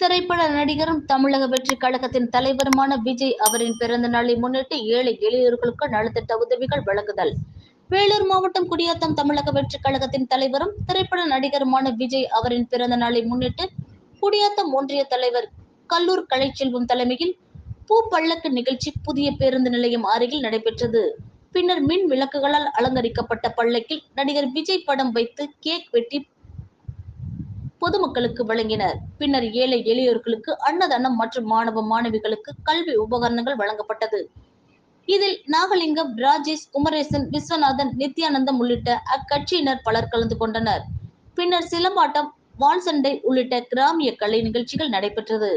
திரைப்பட நடிகரும் தமிழக வெற்றி கழகத்தின் தலைவருமான விஜய் அவரின் பிறந்த நாளை முன்னிட்டு ஏழை எளியோர்களுக்கு நலத்திட்ட உதவிகள் வழங்குதல். வேலூர் மாவட்டம் குடியாத்தம் தமிழக வெற்றி கழகத்தின் தலைவரும் திரைப்பட நடிகருமான விஜய் அவரின் பிறந்த நாளை முன்னிட்டு குடியாத்தம் ஒன்றிய தலைவர் கல்லூர் கலைச்செல்வம் தலைமையில் பூ பள்ளக்கு நிகழ்ச்சி புதிய பேருந்து நிலையம் அருகில் நடைபெற்றது. பின்னர் மின் விளக்குகளால் அலங்கரிக்கப்பட்ட பள்ளக்கில் நடிகர் விஜய் படம் வைத்து கேக் வெட்டி பொதுமக்களுக்கு வழங்கினர். பின்னர் ஏழை எளியோர்களுக்கு அன்னதானம் மற்றும் மாணவ மாணவிகளுக்கு கல்வி உபகரணங்கள் வழங்கப்பட்டது. இதில் நாகலிங்கம் ராஜேஷ் குமரேசன் விஸ்வநாதன் நித்யானந்தம் உள்ளிட்ட அக்கட்சியினர் பலர் கலந்து கொண்டனர். பின்னர் சிலம்பாட்டம் வால் சண்டை உள்ளிட்ட கிராமிய கலை நிகழ்ச்சிகள் நடைபெற்றது.